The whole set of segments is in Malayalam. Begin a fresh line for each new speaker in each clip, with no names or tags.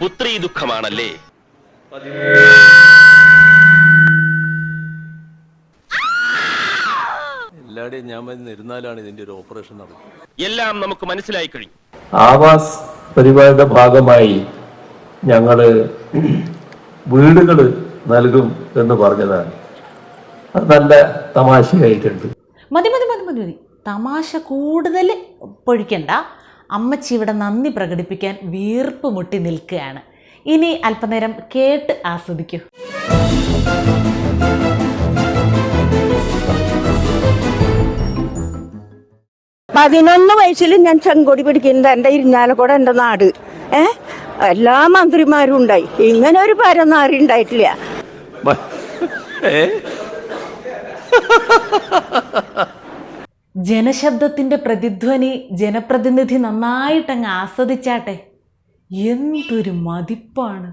പുത്രീ ദുഃഖമാണല്ലേ?
ഞാൻ ഇരുന്നാലാണ് ഇതിന്റെ ഒരു ഓപ്പറേഷൻ നടക്കുന്നത്.
എല്ലാം നമുക്ക് മനസ്സിലായി കഴിഞ്ഞു.
ആവാസ് പരിപാടിയുടെ ഭാഗമായി ഞങ്ങൾ വീടുകൾ നൽകും എന്ന് പറഞ്ഞതാണ്. അത് നല്ല തമാശയായിട്ടുണ്ട്.
മതി മതി മതി മതി മതി. തമാശ കൂടുതൽ പൊഴിക്കണ്ട അമ്മച്ചി ഇവിടെ നന്ദി പ്രകടിപ്പിക്കാൻ വീർപ്പ് മുട്ടി നിൽക്കുകയാണ്. ഇനി അല്പനേരം കേട്ട് ആസ്വദിക്കൂ.
പതിനൊന്ന് വയസ്സിൽ ഞാൻ ചെങ്കൊടി പിടിക്കുന്നത് എന്റെ ഇരിഞ്ഞാലക്കൂടെ എന്റെ നാട്. ഏ? എല്ലാ മന്ത്രിമാരും ഉണ്ടായി. ഇങ്ങനെ ഒരു പരനാറി ഉണ്ടായിട്ടില്ല.
ഏ?
ജനശബ്ദത്തിന്റെ പ്രതിധ്വനി ജനപ്രതിനിധി നന്നായിട്ടങ്ങ് ആസ്വദിച്ചാട്ടെ. എന്തൊരു മതിപ്പാണ്.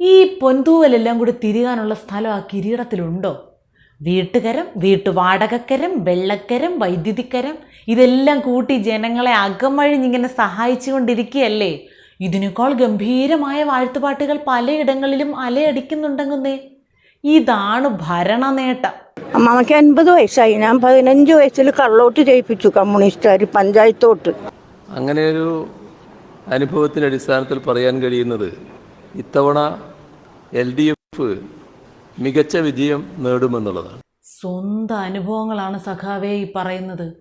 ഈ പൊന്തൂവലെല്ലാം കൂടി തിരികാനുള്ള സ്ഥലം ആ കിരീടത്തിലുണ്ടോ? വീട്ടുകരം വീട്ടുവാടകക്കരം വെള്ളക്കരം വൈദ്യുതിക്കരം ഇതെല്ലാം കൂട്ടി ജനങ്ങളെ അകമഴിഞ്ഞിങ്ങനെ സഹായിച്ചുകൊണ്ടിരിക്കുകയല്ലേ? ഇതിനേക്കാൾ ഗംഭീരമായ വാഴ്ത്തുപാട്ടുകൾ പലയിടങ്ങളിലും അലയടിക്കുന്നുണ്ടെന്നേ ഇതാണ് ഭരണ നേട്ടം
അമ്മാമയ്ക്ക് അൻപത് വയസ്സായി. ഞാൻ പതിനഞ്ച് വയസ്സിൽ കള്ളോട്ട് ചെയ്യിപ്പിച്ചു കമ്മ്യൂണിസ്റ്റുകാർ പഞ്ചായത്തോട്ട്.
അങ്ങനെ ഒരു അനുഭവത്തിന്റെ അടിസ്ഥാനത്തിൽ പറയാൻ കഴിയുന്നത് ഇത്തവണ എൽ ഡി എഫ് മികച്ച വിജയം നേടുമെന്നുള്ളതാണ്.
സ്വന്തം അനുഭവങ്ങളാണ് സഖാവേ ഈ പറയുന്നത്.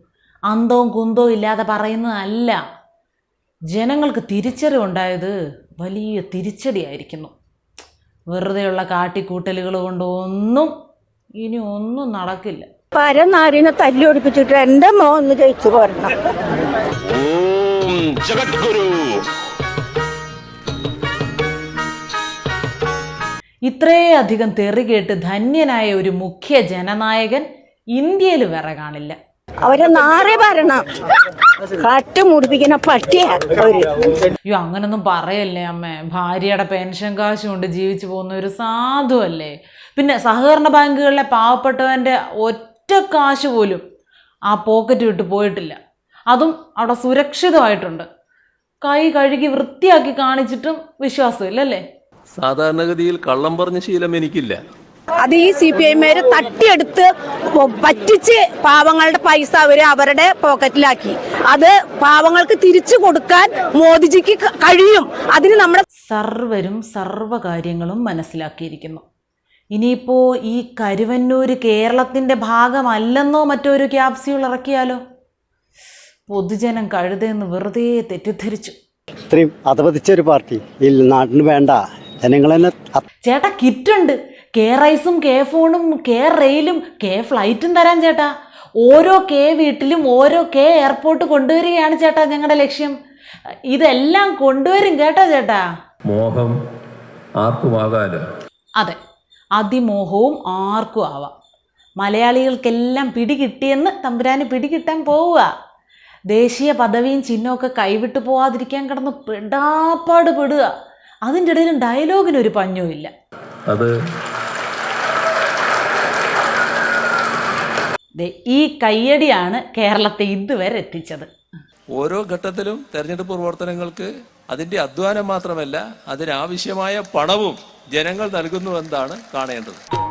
അന്തവും കുന്തവും ഇല്ലാതെ പറയുന്നതല്ല. ജനങ്ങൾക്ക് തിരിച്ചറിവുണ്ടായത് വലിയ തിരിച്ചടിയായിരിക്കുന്നു. വെറുതെയുള്ള കാട്ടിക്കൂട്ടലുകൾ കൊണ്ട് ഒന്നും ഇനി ഒന്നും നടക്കില്ല.
പരനാരിനെ തല്ലി ഒടിപ്പിച്ചിട്ട് എന്റെ മോന്ന് ഒന്ന് ജയിച്ചു പോരണം.
ഇത്രയധികം തെറി കേട്ട് ധന്യനായ ഒരു മുഖ്യ ജനനായകൻ ഇന്ത്യയിൽ വേറെ കാണില്ല
അവരെ നാറി ഭരണം കട്ട് മുടിപ്പിക്കുന്ന പട്ടിയാ
അയ്യോ അങ്ങനൊന്നും പറയല്ലേ അമ്മ. ഭാര്യയുടെ പെൻഷൻ കാശ് കൊണ്ട് ജീവിച്ചു പോകുന്ന ഒരു സാധു അല്ലേ പിന്നെ സഹകരണ ബാങ്കുകളിലെ പാവപ്പെട്ടവന്റെ ഒറ്റ കാശ് പോലും ആ പോക്കറ്റ് വിട്ട് പോയിട്ടില്ല. അതും അവിടെ സുരക്ഷിതമായിട്ടുണ്ട്. കൈ കഴുകി വൃത്തിയാക്കി കാണിച്ചിട്ടും വിശ്വാസമില്ലല്ലേ?
സാധാരണഗതിയിൽ കള്ളം പറഞ്ഞ ശീലം എനിക്കില്ല.
അത് ഈ സി പി ഐമാര് തട്ടിയെടുത്ത് പറ്റിച്ച് പാവങ്ങളുടെ പൈസ അവർ അവരുടെ പോക്കറ്റിലാക്കി. അത് പാവങ്ങൾക്ക് തിരിച്ചു കൊടുക്കാൻ മോദിജിക്ക് കഴിയും. അതിന് നമ്മുടെ
സർവരും സർവകാര്യങ്ങളും മനസ്സിലാക്കിയിരിക്കുന്നു. ഇനിയിപ്പോൾ ഈ കരുവന്നൂര് കേരളത്തിന്റെ ഭാഗമല്ലെന്നോ മറ്റൊരു ക്യാപ്സ്യൂൾ ഇറക്കിയാലോ? പൊതുജനം കഴുതെന്ന് വെറുതെ തെറ്റിദ്ധരിച്ചു.
ഇത്രയും അധപതിച്ച ഒരു പാർട്ടി ഈ നാട്ടിന് വേണ്ട. അ-
ചേട്ടാ കിറ്റുണ്ട്. കെ റൈസും കെ ഫോണും കെ റെയിലും കെ ഫ്ലൈറ്റും തരാൻ ചേട്ടാ. ഓരോ കെ വീട്ടിലും ഓരോ കെ എയർപോർട്ട് കൊണ്ടുവരികയാണ് ചേട്ടാ ഞങ്ങളുടെ ലക്ഷ്യം. ഇതെല്ലാം കൊണ്ടുവരും കേട്ടോ ചേട്ടാ.
മോഹം ആർക്കുമാകാലോ
അതെ അതിമോഹവും ആർക്കും ആവാം. മലയാളികൾക്കെല്ലാം പിടികിട്ടിയെന്ന് തമ്പുരാന് പിടികിട്ടാൻ പോവുക. ദേശീയ പദവിയും ചിഹ്നമൊക്കെ കൈവിട്ടു പോവാതിരിക്കാൻ കിടന്ന് പെടാപ്പാട് പെടുക. അതിന്റെ ഇടയിലും ഡയലോഗിനൊരു പഞ്ഞുമില്ല
അത്
ഈ കയ്യടിയാണ് കേരളത്തെ ഇതുവരെ എത്തിച്ചത്.
ഓരോ ഘട്ടത്തിലും തെരഞ്ഞെടുപ്പ് പ്രവർത്തനങ്ങൾക്ക് അതിന്റെ അധ്വാനം മാത്രമല്ല അതിനാവശ്യമായ പണവും ജനങ്ങൾ നൽകുന്നുവെന്നാണ് കാണേണ്ടത്.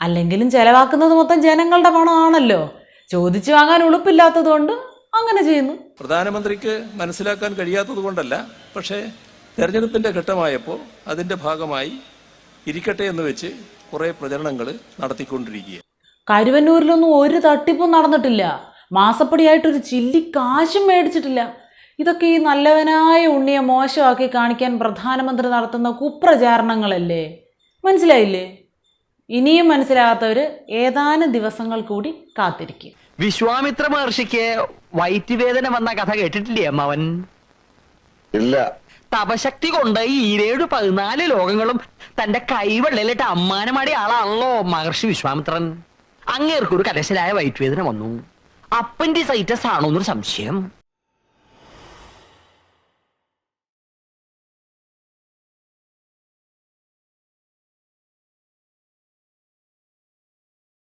അല്ലെങ്കിലും ചെലവാക്കുന്നത് മൊത്തം ജനങ്ങളുടെ പണമാണല്ലോ. ചോദിച്ചു വാങ്ങാൻ ഉളുപ്പില്ലാത്തതുകൊണ്ട് അങ്ങനെ ചെയ്യുന്നു.
പ്രധാനമന്ത്രിക്ക് മനസ്സിലാക്കാൻ കഴിയാത്തത് കൊണ്ടല്ല പക്ഷേ തെരഞ്ഞെടുപ്പിന്റെ ഘട്ടമായപ്പോൾ അതിന്റെ ഭാഗമായി ഇരിക്കട്ടെ എന്ന് വെച്ച് കുറേ പ്രചരണങ്ങൾ നടത്തിക്കൊണ്ടിരിക്കുക
കരുവന്നൂരിലൊന്നും ഒരു തട്ടിപ്പും നടന്നിട്ടില്ല. മാസപ്പടിയായിട്ടൊരു ചില്ലി കാശും മേടിച്ചിട്ടില്ല. ഇതൊക്കെ ഈ നല്ലവനായ ഉണ്ണിയെ മോശമാക്കി കാണിക്കാൻ പ്രധാനമന്ത്രി നടത്തുന്ന കുപ്രചാരണങ്ങളല്ലേ? മനസ്സിലായില്ലേ? ഇനിയും മനസ്സിലാകാത്തവർ ഏതാനും ദിവസങ്ങൾ കൂടി കാത്തിരിക്കും.
വിശ്വാമിത്ര മഹർഷിക്ക് വയറ്റുവേദന വന്ന കഥ കേട്ടിട്ടില്ലേ അമ്മാവൻ?
ഇല്ല.
തപശക്തി കൊണ്ട് ഈരേഴ് പതിനാല് ലോകങ്ങളും തന്റെ കൈവെള്ളലിട്ട് അമ്മാനമാടി ആളാണല്ലോ മഹർഷി വിശ്വാമിത്രൻ. അങ്ങേർക്കൊരു കലശലായ വയറ്റുവേദന വന്നു. അപ്പൻഡിസൈറ്റസ് ആണോ എന്നൊരു സംശയം.